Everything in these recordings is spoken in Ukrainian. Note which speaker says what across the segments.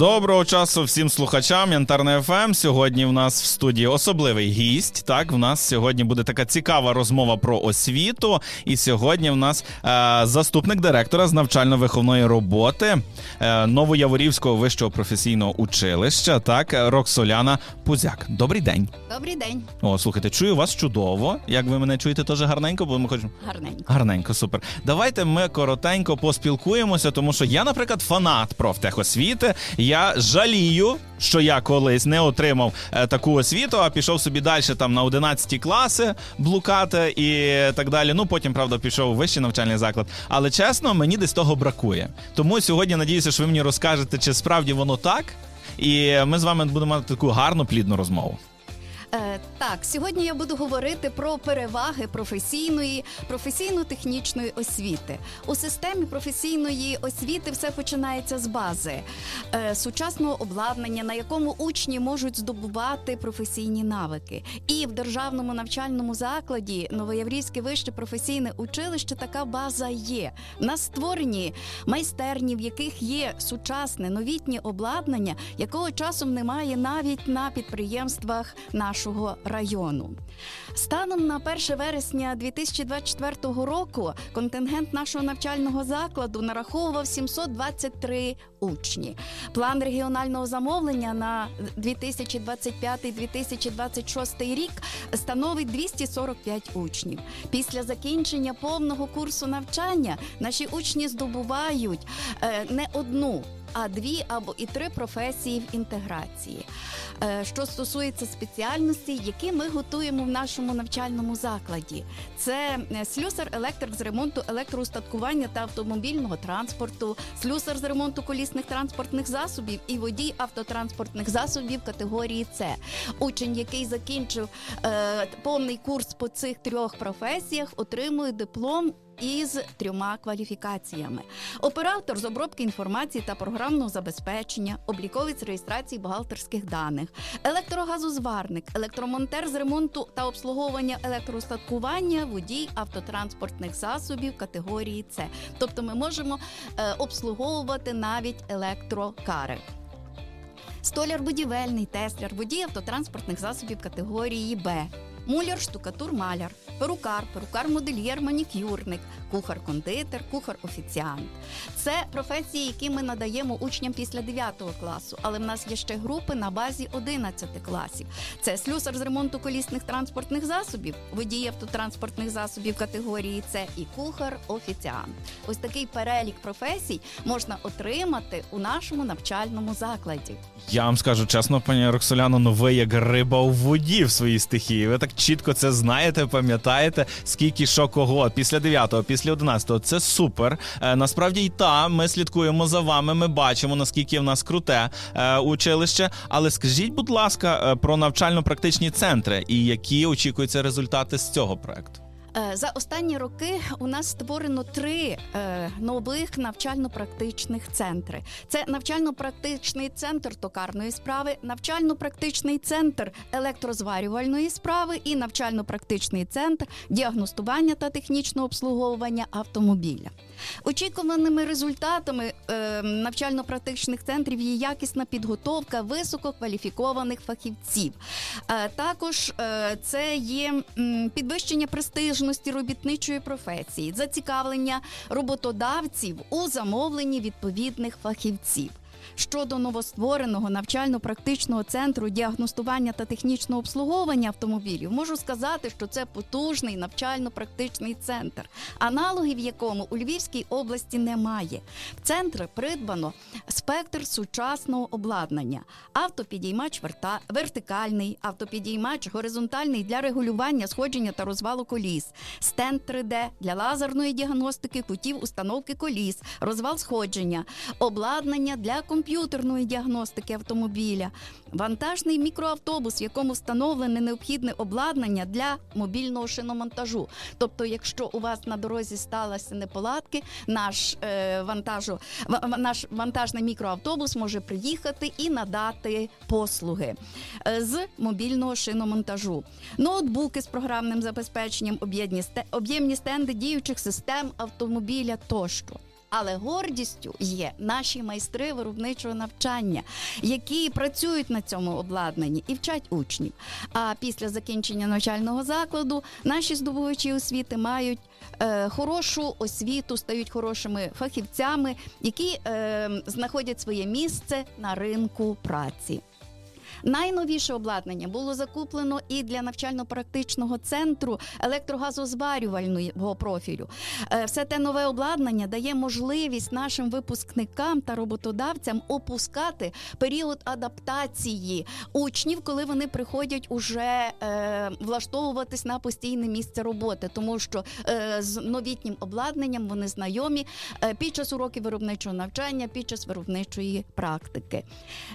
Speaker 1: Доброго часу всім слухачам Янтарне ФМ. Сьогодні в нас в студії особливий гість. Так, в нас сьогодні буде така цікава розмова про освіту. І сьогодні в нас е, заступник директора з навчально-виховної роботи е, Новояворівського вищого професійного училища. Так, Роксоляна Пузяк. Добрий день.
Speaker 2: Добрий день,
Speaker 1: О, слухайте, чую вас чудово. Як ви мене чуєте, теж гарненько, бо ми хочемо.
Speaker 2: гарненько.
Speaker 1: Гарненько, супер. Давайте ми коротенько поспілкуємося, тому що я, наприклад, фанат профтехосвіти. Я жалію, що я колись не отримав е, таку освіту, а пішов собі далі там на 11 класи блукати і так далі. Ну потім, правда, пішов у вищий навчальний заклад. Але чесно, мені десь того бракує. Тому сьогодні надіюся, що ви мені розкажете, чи справді воно так. І ми з вами будемо мати таку гарну плідну розмову.
Speaker 2: Е, так, сьогодні я буду говорити про переваги професійної, професійно-технічної освіти. У системі професійної освіти все починається з бази е, сучасного обладнання, на якому учні можуть здобувати професійні навики. І в державному навчальному закладі Новояврівське вище професійне училище така база є. В нас створені майстерні, в яких є сучасне новітнє обладнання, якого часом немає навіть на підприємствах нашого району. Станом на 1 вересня 2024 року контингент нашого навчального закладу нараховував 723 учні. План регіонального замовлення на 2025-2026 рік становить 245 учнів. Після закінчення повного курсу навчання наші учні здобувають е, не одну. А дві або і три професії в інтеграції. Е, Що стосується спеціальностей, які ми готуємо в нашому навчальному закладі, це е, слюсар електрик з ремонту електроустаткування та автомобільного транспорту, слюсар з ремонту колісних транспортних засобів і водій автотранспортних засобів категорії С. Учень, який закінчив е, повний курс по цих трьох професіях, отримує диплом. Із трьома кваліфікаціями: оператор з обробки інформації та програмного забезпечення, обліковець реєстрації бухгалтерських даних, електрогазозварник, електромонтер з ремонту та обслуговування електроустаткування, водій автотранспортних засобів категорії С. Тобто, ми можемо е, обслуговувати навіть електрокари. Столяр будівельний, тесляр, водій автотранспортних засобів категорії Б. Муляр, штукатур, маляр, перукар, перукар-модельєр, манікюрник, кухар-кондитер, кухар-офіціант. Це професії, які ми надаємо учням після 9 класу, але в нас є ще групи на базі 11 класів. Це слюсар з ремонту колісних транспортних засобів, водій автотранспортних засобів категорії С і кухар-офіціант. Ось такий перелік професій можна отримати у нашому навчальному закладі.
Speaker 1: Я вам скажу чесно, пані Роксоляно, ну ви як риба у воді в своїй стихії. Ви так чітко це знаєте, пам'ятаєте, скільки що кого після 9-го, після 11-го. Це супер. Е, насправді і та ми слідкуємо за вами. Ми бачимо наскільки в нас круте е, училище. Але скажіть, будь ласка, е, про навчально-практичні центри і які очікуються результати з цього проекту.
Speaker 2: Е, За останні роки у нас створено три е, нових навчально-практичних центри: це навчально-практичний центр токарної справи, навчально-практичний центр електрозварювальної справи і навчально-практичний центр діагностування та технічного обслуговування автомобіля. Очікуваними результатами е, навчально-практичних центрів є якісна підготовка висококваліфікованих фахівців. Е, також е, це є підвищення престижності робітничої професії, зацікавлення роботодавців у замовленні відповідних фахівців. Щодо новоствореного навчально-практичного центру діагностування та технічного обслуговування автомобілів, можу сказати, що це потужний навчально-практичний центр, аналогів якому у Львівській області немає. В центр придбано спектр сучасного обладнання, автопідіймач вертикальний, автопідіймач горизонтальний для регулювання сходження та розвалу коліс, стенд 3D для лазерної діагностики кутів установки коліс, розвал сходження, обладнання для комп'ютерної діагностики автомобіля, вантажний мікроавтобус, в якому встановлене необхідне обладнання для мобільного шиномонтажу. Тобто, якщо у вас на дорозі сталися неполадки, наш е, вантажу ва- ва- наш вантажний мікроавтобус може приїхати і надати послуги е, з мобільного шиномонтажу, ноутбуки з програмним забезпеченням, об'єдні об'ємні стенди діючих систем автомобіля тощо. Але гордістю є наші майстри виробничого навчання, які працюють на цьому обладнанні і вчать учнів. А після закінчення навчального закладу наші здобувачі освіти мають е, хорошу освіту, стають хорошими фахівцями, які е, знаходять своє місце на ринку праці. Найновіше обладнання було закуплено і для навчально-практичного центру електрогазозварювального профілю. Е, Все те нове обладнання дає можливість нашим випускникам та роботодавцям опускати період адаптації учнів, коли вони приходять уже е, влаштовуватись на постійне місце роботи, тому що е, з новітнім обладнанням вони знайомі е, під час уроків виробничого навчання, під час виробничої практики.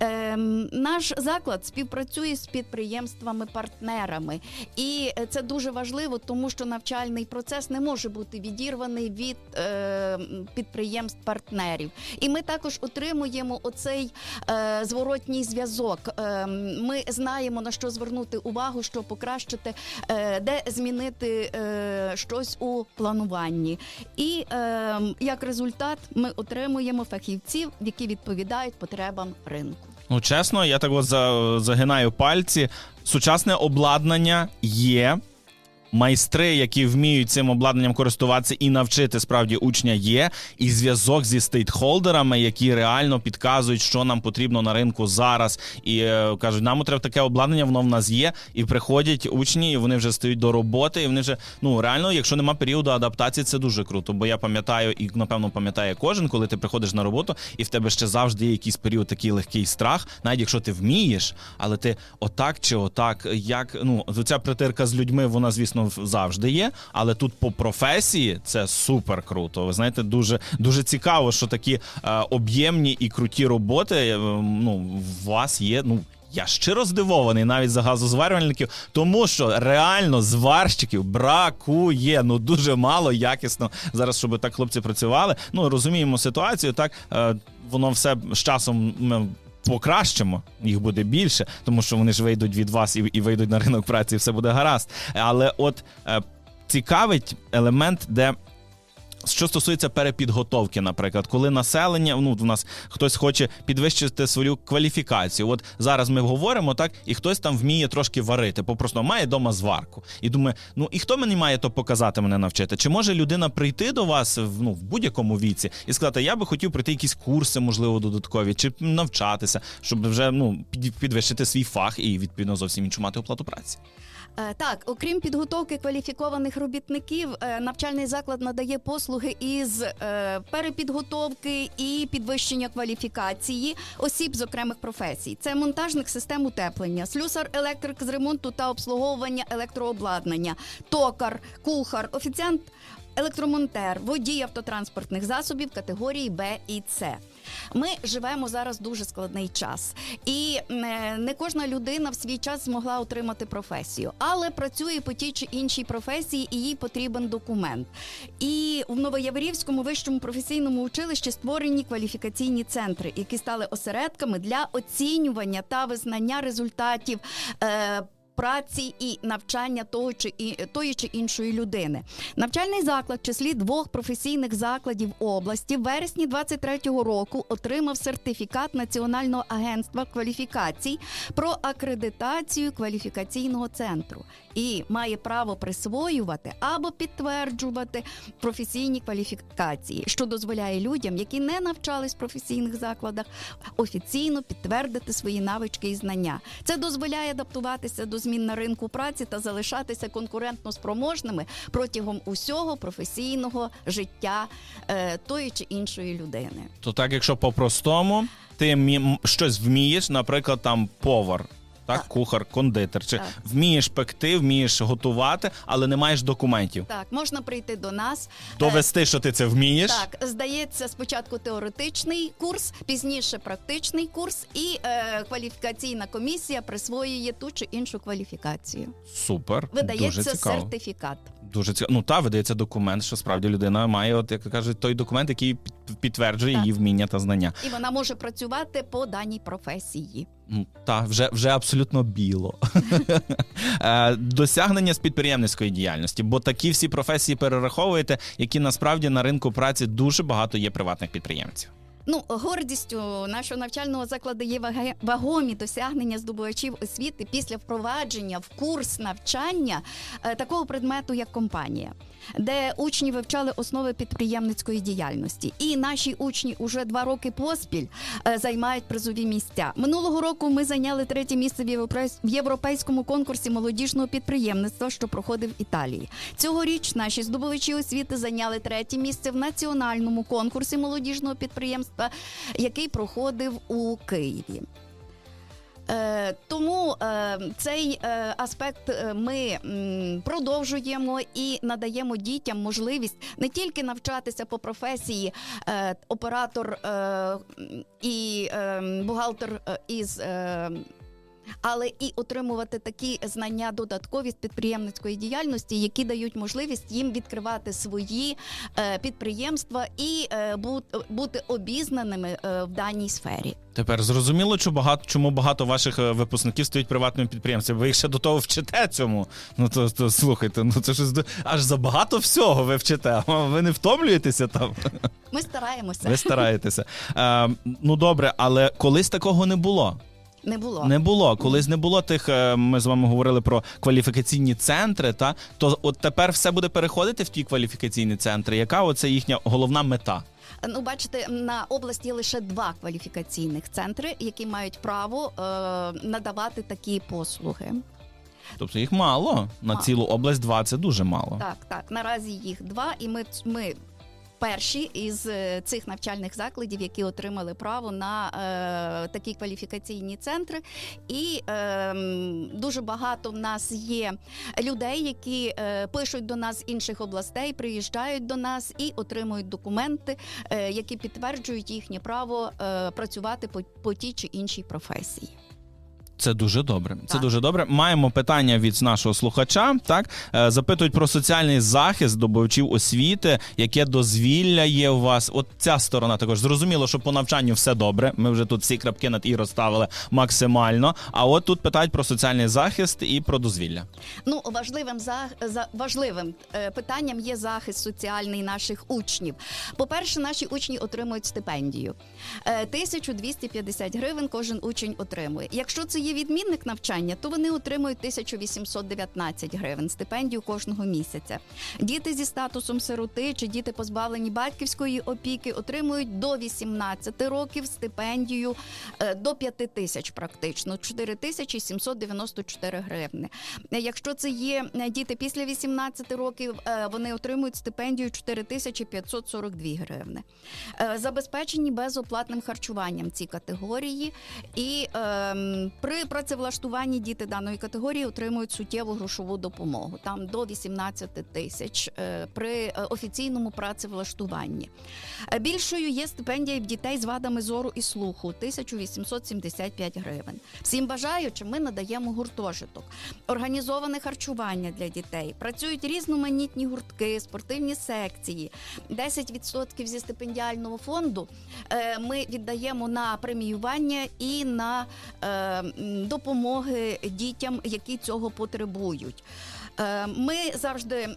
Speaker 2: Ем, наш заклад співпрацює з підприємствами-партнерами, і е, це дуже важливо, тому що навчальний процес не може бути відірваний від е, підприємств-партнерів. І ми також отримуємо оцей е, зворотній зв'язок. Е, ми знаємо на що звернути увагу, що покращити, е, де змінити е, щось у плануванні. І е, як результат ми отримуємо фахівців, які відповідають потребам ринку.
Speaker 1: Ну, чесно, я так от за- загинаю пальці. Сучасне обладнання є. Майстри, які вміють цим обладнанням користуватися і навчити справді учня, є, і зв'язок зі стейтхолдерами, які реально підказують, що нам потрібно на ринку зараз. І е, кажуть, нам треба таке обладнання, воно в нас є. І приходять учні, і вони вже стають до роботи. І вони вже ну реально, якщо нема періоду адаптації, це дуже круто. Бо я пам'ятаю, і напевно пам'ятає кожен, коли ти приходиш на роботу, і в тебе ще завжди є якийсь період такий легкий страх, навіть якщо ти вмієш, але ти отак чи отак, як ну ця притирка з людьми, вона звісно в- завжди є. Але тут по професії це супер круто. Ви знаєте, дуже дуже цікаво, що такі е, об'ємні і круті роботи. е, ну, у вас є. Ну я щиро здивований навіть за газозварювальників, тому що реально зварщиків бракує. Ну дуже мало якісно зараз, щоб так хлопці працювали. Ну розуміємо ситуацію. Так е, воно все з часом. Ми Покращимо, їх буде більше, тому що вони ж вийдуть від вас і, і вийдуть на ринок праці, і все буде гаразд. Але от е, цікавить елемент, де що стосується перепідготовки, наприклад, коли населення, ну в нас хтось хоче підвищити свою кваліфікацію. От зараз ми говоримо так, і хтось там вміє трошки варити, попросту має дома зварку. І думає, ну і хто мені має то показати, мене навчити? Чи може людина прийти до вас ну в будь-якому віці і сказати, я би хотів пройти якісь курси, можливо, додаткові, чи навчатися, щоб вже ну підвищити свій фах і відповідно зовсім іншу мати оплату праці.
Speaker 2: Е, Так, окрім підготовки кваліфікованих робітників, е, навчальний заклад надає послуги із е, перепідготовки і підвищення кваліфікації осіб з окремих професій. Це монтажник систем утеплення, слюсар електрик з ремонту та обслуговування електрообладнання, токар, кухар, офіціант. Електромонтер, водій автотранспортних засобів категорії Б і С. Ми живемо зараз дуже складний час, і е, не кожна людина в свій час змогла отримати професію, але працює по тій чи іншій професії, і їй потрібен документ. І в Новояворівському вищому професійному училищі створені кваліфікаційні центри, які стали осередками для оцінювання та визнання результатів. Е, Праці і навчання того чи і тої чи іншої людини. Навчальний заклад в числі двох професійних закладів області в вересні 23-го року отримав сертифікат Національного агентства кваліфікацій про акредитацію кваліфікаційного центру і має право присвоювати або підтверджувати професійні кваліфікації, що дозволяє людям, які не навчались в професійних закладах, офіційно підтвердити свої навички і знання. Це дозволяє адаптуватися до змін на ринку праці та залишатися конкурентно спроможними протягом усього професійного життя е, тої чи іншої людини.
Speaker 1: То так, якщо по-простому, ти щось вмієш, наприклад, там повар. Так,
Speaker 2: Так.
Speaker 1: кухар, кондитер, чи
Speaker 2: Так.
Speaker 1: вмієш пекти, вмієш готувати, але не маєш документів.
Speaker 2: Так, можна прийти до нас. е,
Speaker 1: Довести, що ти це вмієш.
Speaker 2: Так, здається, спочатку теоретичний курс, пізніше практичний курс, і е, кваліфікаційна комісія присвоює ту чи іншу кваліфікацію.
Speaker 1: Супер.
Speaker 2: Видається
Speaker 1: Дуже цікаво.
Speaker 2: сертифікат.
Speaker 1: Дуже цікаво. Ну та видається документ, що справді людина має, от як кажуть, той документ, який під- підтверджує
Speaker 2: Так.
Speaker 1: її вміння та знання.
Speaker 2: І вона може працювати по даній професії.
Speaker 1: Та вже, вже абсолютно біло. Е, Досягнення з підприємницької діяльності, бо такі всі професії перераховуєте, які насправді на ринку праці дуже багато є приватних підприємців.
Speaker 2: Ну, гордістю нашого навчального закладу є вагомі досягнення здобувачів освіти після впровадження в курс навчання е, такого предмету, як компанія, де учні вивчали основи підприємницької діяльності. І наші учні уже два роки поспіль е, займають призові місця. Минулого року ми зайняли третє місце в європейсь- в європейському конкурсі молодіжного підприємництва, що проходив в Італії. Цьогоріч наші здобувачі освіти зайняли третє місце в національному конкурсі молодіжного підприємства, який проходив у Києві. Е, тому е, цей е, аспект е, ми м, продовжуємо і надаємо дітям можливість не тільки навчатися по професії е, оператор е, і бухгалтер із. Але і отримувати такі знання додаткові з підприємницької діяльності, які дають можливість їм відкривати свої е, підприємства і е, бу- бути обізнаними е, в даній сфері.
Speaker 1: Тепер зрозуміло, чому багато, чому багато ваших випускників стають приватними підприємцями. Ви їх ще до того вчите цьому. Ну то, то слухайте, ну це ж аж забагато всього ви вчите. Ви не втомлюєтеся там.
Speaker 2: Ми стараємося.
Speaker 1: Ви стараєтеся. Е, ну добре, але колись такого не було.
Speaker 2: Не було.
Speaker 1: Не було. Колись не було тих. е, Ми з вами говорили про кваліфікаційні центри. Та то от тепер все буде переходити в ті кваліфікаційні центри. Яка оце їхня головна мета?
Speaker 2: Ну, бачите, на області є лише два кваліфікаційних центри, які мають право е, надавати такі послуги.
Speaker 1: Тобто їх мало на
Speaker 2: Мало.
Speaker 1: цілу область. Два це дуже мало.
Speaker 2: Так, так. Наразі їх два, і ми, ми перші із е, цих навчальних закладів, які отримали право на е, такі кваліфікаційні центри. І е, дуже багато в нас є людей, які е, пишуть до нас з інших областей, приїжджають до нас і отримують документи, е, які підтверджують їхнє право е, працювати по, по тій чи іншій професії.
Speaker 1: Це дуже добре. Це
Speaker 2: Так.
Speaker 1: дуже добре. Маємо питання від нашого слухача. Так Е, запитують про соціальний захист здобувачів освіти, яке дозвілля є у вас. От ця сторона також зрозуміло, що по навчанню все добре. Ми вже тут всі крапки над і розставили максимально. А от тут питають про соціальний захист і про дозвілля.
Speaker 2: Ну, важливим за, за важливим е, питанням є захист соціальний наших учнів. По-перше, наші учні отримують стипендію. Е, 1250 гривень кожен учень отримує. Якщо це є відмінник навчання, то вони отримують 1819 гривень стипендію кожного місяця. Діти зі статусом сироти чи діти позбавлені батьківської опіки отримують до 18 років стипендію е, до 5 тисяч практично 4794 гривни. Якщо це є е, діти після 18 років, е, вони отримують стипендію 4542 гривни. Забезпечені безоплатним харчуванням ці категорії, і ем, при працевлаштуванні діти даної категорії отримують суттєву грошову допомогу, там до 18 тисяч е, при е, офіційному працевлаштуванні. Е, Більшою є стипендія дітей з вадами зору і слуху 1875 гривень. Всім бажаючим ми надаємо гуртожиток, організоване харчування для дітей. Працюють різноманітні гуртки, спортивні секції. 10% зі стипендіального фонду ми віддаємо на преміювання і на допомоги дітям, які цього потребують. Е, Ми завжди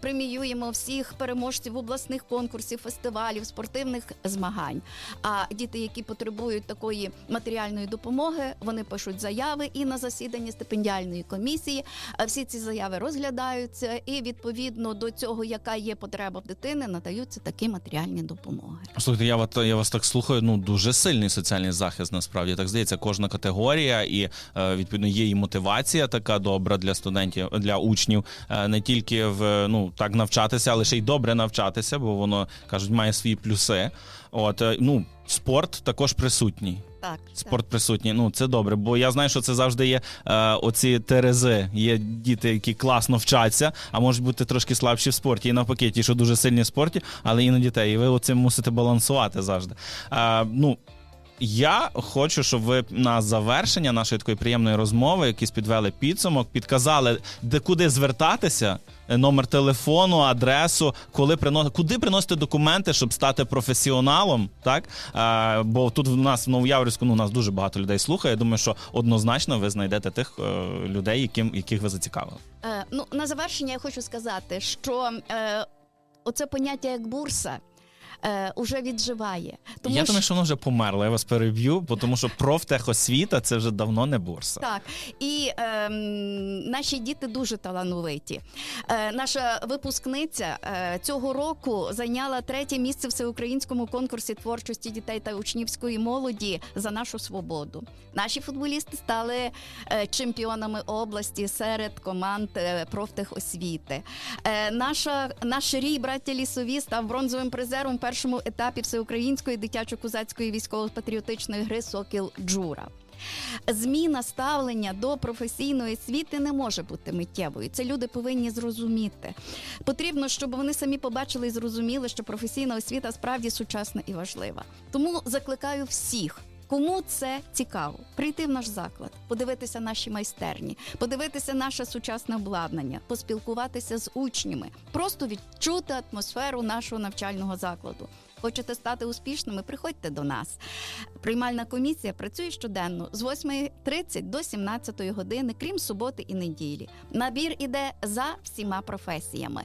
Speaker 2: преміюємо всіх переможців обласних конкурсів, фестивалів, спортивних змагань. А діти, які потребують такої матеріальної допомоги, вони пишуть заяви і на засіданні стипендіальної комісії. е, Всі ці заяви розглядаються, і відповідно до цього, яка є потреба в дитини, надаються такі матеріальні допомоги.
Speaker 1: Слухайте, я вас я вас так слухаю. Ну дуже сильний соціальний захист. Насправді так здається, кожна категорія, і е, відповідно є і мотивація така добра для студентів, для учнів, е, не тільки в ну так навчатися, але ще й добре навчатися, бо воно кажуть, має свої плюси. От е, ну спорт також присутній.
Speaker 2: Так,
Speaker 1: Спорт присутній. Ну це добре, бо я знаю, що це завжди є е, оці терези. Є діти, які класно вчаться, а можуть бути трошки слабші в спорті. І навпаки, ті, що дуже сильні в спорті, але і на дітей. І ви оцим мусите балансувати завжди. Е, ну Я хочу, щоб ви на завершення нашої такої приємної розмови, якісь підвели підсумок, підказали, де куди звертатися, е, номер телефону, адресу, коли прино... куди приносити документи, щоб стати професіоналом. Так е, бо тут в нас в Новояворівську ну, нас дуже багато людей слухає. Я думаю, що однозначно ви знайдете тих е, людей, яким яких ви зацікавили.
Speaker 2: Е, ну, на завершення я хочу сказати, що е, оце поняття як бурса. Е, уже відживає. Тому
Speaker 1: я
Speaker 2: що-
Speaker 1: думаю, що воно вже померло. Я вас переб'ю, бо тому що профтехосвіта це вже давно не бурса.
Speaker 2: Так, і ем, наші діти дуже талановиті. Е, наша випускниця е, цього року зайняла третє місце в всеукраїнському конкурсі творчості дітей та учнівської молоді за нашу свободу. Наші футболісти стали е, чемпіонами області серед команд е, профтехосвіти. Е, наша наш рій браття лісові став бронзовим призером першому етапі всеукраїнської дитячо-козацької військово-патріотичної гри Сокіл Джура. Зміна ставлення до професійної освіти не може бути миттєвою. Це люди повинні зрозуміти. Потрібно, щоб вони самі побачили і зрозуміли, що професійна освіта справді сучасна і важлива. Тому закликаю всіх. Кому це цікаво, прийти в наш заклад, подивитися наші майстерні, подивитися наше сучасне обладнання, поспілкуватися з учнями, просто відчути атмосферу нашого навчального закладу. Хочете стати успішними? Приходьте до нас. Приймальна комісія працює щоденно з 8.30 до 17 години, крім суботи і неділі. Набір іде за всіма професіями.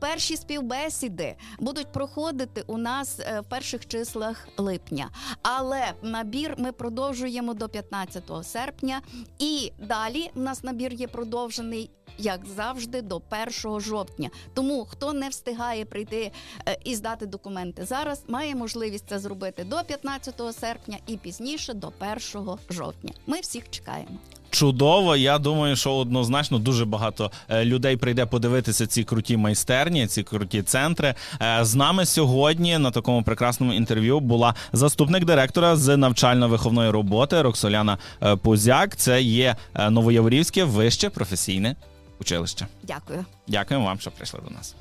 Speaker 2: Перші співбесіди будуть проходити у нас е, в перших числах липня, але набір ми продовжуємо до 15 серпня, і далі в нас набір є продовжений. Як завжди, до 1 жовтня. Тому хто не встигає прийти е, і здати документи зараз, має можливість це зробити до 15 серпня і пізніше до 1 жовтня. Ми всіх чекаємо.
Speaker 1: Чудово, я думаю, що однозначно дуже багато е, людей прийде подивитися ці круті майстерні, ці круті центри. Е, З нами сьогодні на такому прекрасному інтерв'ю була заступник директора з навчально-виховної роботи Роксоляна е, Позяк. Це є Новояворівське вище професійне училище.
Speaker 2: Дякую.
Speaker 1: Дякуємо вам, що прийшли до нас.